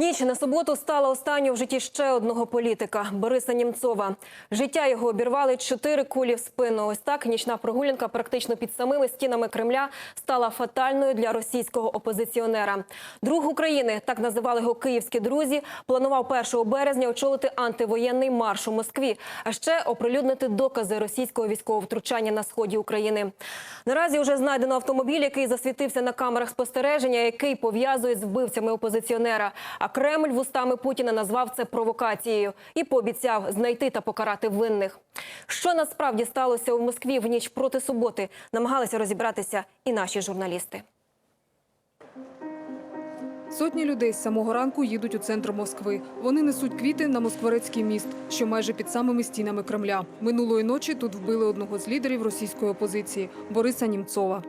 Ніч на суботу стала останньою в житті ще одного політика Бориса Німцова. Життя його обірвали чотири кулі в спину. Ось так нічна прогулянка практично під самими стінами Кремля стала фатальною для російського опозиціонера. Друг України, так називали його київські друзі, планував 1 березня очолити антивоєнний марш у Москві, а ще оприлюднити докази російського військового втручання на сході України. Наразі вже знайдено автомобіль, який засвітився на камерах спостереження, який пов'язують з вбивцями опозиціонера. А Кремль вустами Путіна назвав це провокацією і пообіцяв знайти та покарати винних. Що насправді сталося у Москві в ніч проти суботи, намагалися розібратися і наші журналісти. Сотні людей з самого ранку їдуть у центр Москви. Вони несуть квіти на Москворецький міст, що майже під самими стінами Кремля. Минулої ночі тут вбили одного з лідерів російської опозиції Бориса Німцова.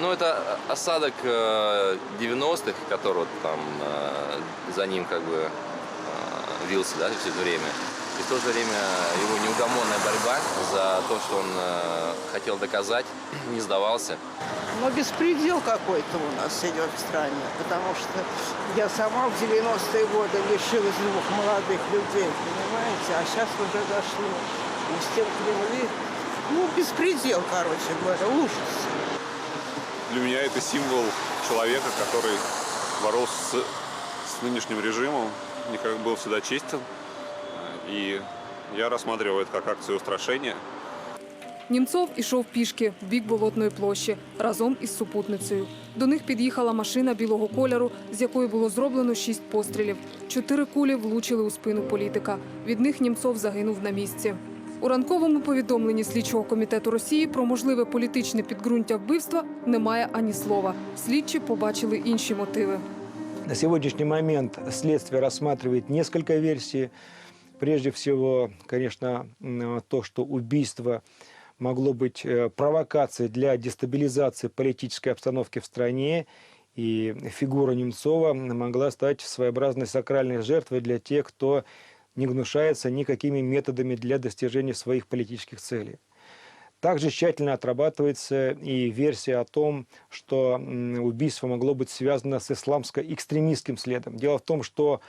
Ну, это осадок э, 90-х, который вот там э, за ним как бы э, вился, да, все это время. И в то же время его неугомонная борьба за то, что он э, хотел доказать, не сдавался. Но беспредел какой-то у нас идет в стране, потому что я сама в 90-е годы лишилась двух молодых людей, понимаете, а сейчас уже дошло. И с тем Кремли, ну, беспредел, короче говоря, ужас. Для меня это символ человека, который боролся с, с нынешним режимом, никак был всегда честен. И я рассматриваю это как акцию устрашения. Німцов ішов пішки в бік болотної площі разом із супутницею. До них під'їхала машина білого кольору, з якої було зроблено шість пострілів. Чотири кулі влучили у спину політика. Від них Німцов загинув на місці. У ранковому повідомленні слідчого комітету Росії про можливе політичне підґрунтя вбивства немає ані слова. Слідчі побачили інші мотиви. На сегодняшний момент следствие рассматривает несколько версий. Прежде всего, конечно, м, то, что убийство могло быть э, провокацией для дестабилизации политической обстановки в стране, и фигура Немцова могла стать своеобразной сакральной жертвой для тех, кто не гнушается никакими методами для достижения своих политических целей. Также тщательно отрабатывается и версия о том, что м, убийство могло быть связано с исламско-экстремистским следом. Дело в том, что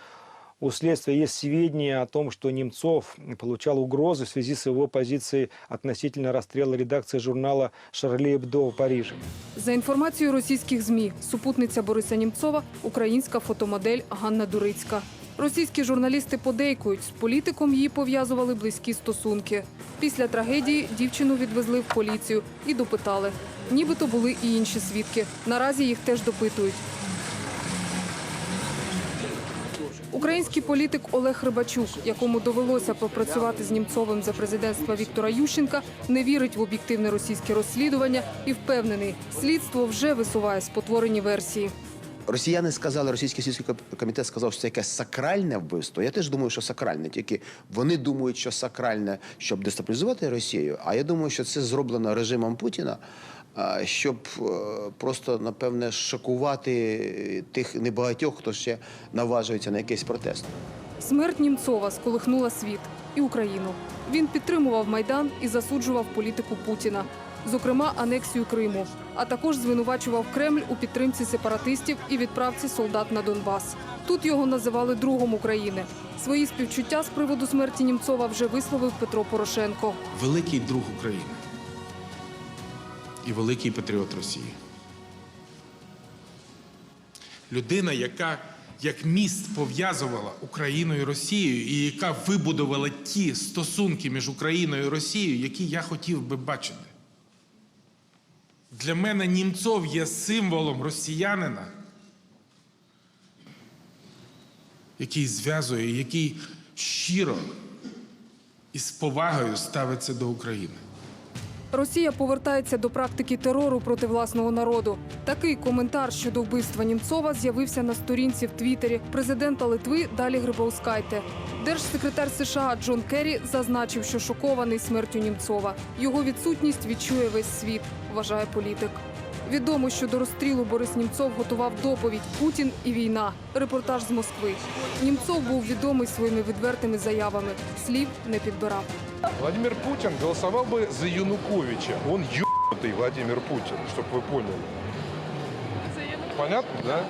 у следствия есть сведения о том, что Немцов получал угрозы в связи с его позицией относительно расстрела редакции журнала «Шарли Эбдо» в Париже. За інформацією російських ЗМІ, супутниця Бориса Німцова – українська фотомодель Ганна Дурицька. Російські журналісти подейкують, з політиком її пов'язували близькі стосунки. Після трагедії дівчину відвезли в поліцію і допитали. Нібито були і інші свідки. Наразі їх теж допитують. Український політик Олег Рибачук, якому довелося попрацювати з Німцовим за президентства Віктора Ющенка, не вірить в об'єктивне російське розслідування і впевнений, слідство вже висуває спотворені версії. Росіяни сказали, російський коп- комітет сказав, що це якесь сакральне вбивство. Я теж думаю, що сакральне. Тільки вони думають, що сакральне, щоб дестабілізувати Росію. А я думаю, що це зроблено режимом Путіна, щоб е, просто напевне шокувати тих небагатьох, хто ще наважується на якийсь протест. Смерть Німцова сколихнула світ і Україну. Він підтримував майдан і засуджував політику Путіна, зокрема анексію Криму, а також звинувачував Кремль у підтримці сепаратистів і відправці солдат на Донбас. Тут його називали другом України. Свої співчуття з приводу смерті Німцова вже висловив Петро Порошенко. великий друг України і великий патріот Росії. Людина, яка як міст пов'язувала Україну і Росією, і яка вибудувала ті стосунки між Україною і Росією, які я хотів би бачити. Для мене Німцов є символом росіянина, який зв'язує, який щиро і з повагою ставиться до України. Росія повертається до практики терору проти власного народу. Такий коментар щодо вбивства Німцова з'явився на сторінці в Твіттері президента Литви Далі Грибаускайте. Держсекретар США Джон Керрі зазначив, що шокований смертю Німцова. Його відсутність відчує весь світ, вважає політик. Відомо, що до розстрілу Борис Німцов готував доповідь Путін і війна. Репортаж з Москви. Німцов був відомий своїми відвертими заявами. Слів не підбирав. Владимир Путин голосовал бы за Януковича. Он ебнутый Владимир Путин, чтобы вы поняли. Понятно, да?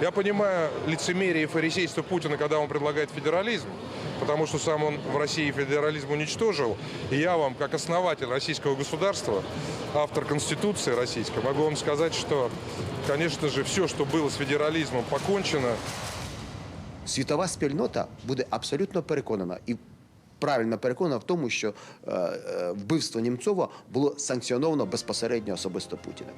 Я понимаю лицемерие и фарисейство Путина, когда он предлагает федерализм, потому что сам он в России федерализм уничтожил. И я вам, как основатель российского государства, автор Конституции российской, могу вам сказать, что, конечно же, все, что было с федерализмом, покончено. Світова спільнота буде абсолютно переконана і правильно переконана в тому, що е, е, вбивство Німцова було санкціоновано безпосередньо особисто Путіним.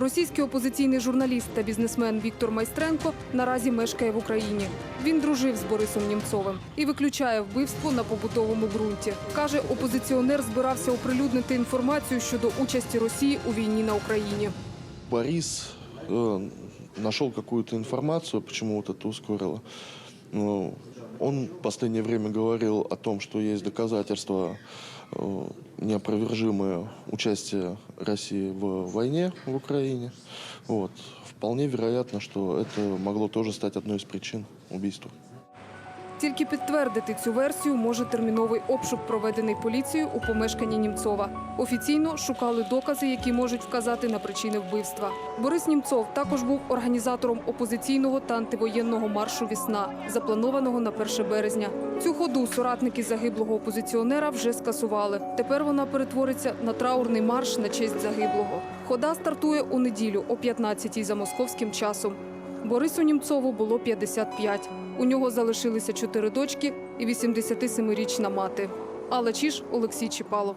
Російський опозиційний журналіст та бізнесмен Віктор Майстренко наразі мешкає в Україні. Він дружив з Борисом Німцовим і виключає вбивство на побутовому ґрунті. Каже, опозиціонер збирався оприлюднити інформацію щодо участі Росії у війні на Україні. Борис э, нашел какую-то информацию, почему вот это ускорило. Ну, он в последнее время говорил о том, что есть доказательства э, неопровержимое участия России в войне в Украине. Вот. Вполне вероятно, что это могло тоже стать одной из причин убийства. Тільки підтвердити цю версію може терміновий обшук, проведений поліцією у помешканні Німцова. Офіційно шукали докази, які можуть вказати на причини вбивства. Борис Німцов також був організатором опозиційного та антивоєнного маршу Вісна, запланованого на 1 березня. Цю ходу соратники загиблого опозиціонера вже скасували. Тепер вона перетвориться на траурний марш на честь загиблого. Хода стартує у неділю о 15-й за московським часом. Борису Німцову було 55. У нього залишилися чотири дочки і 87-річна мати. Алла Чіж Олексій Чіпалов.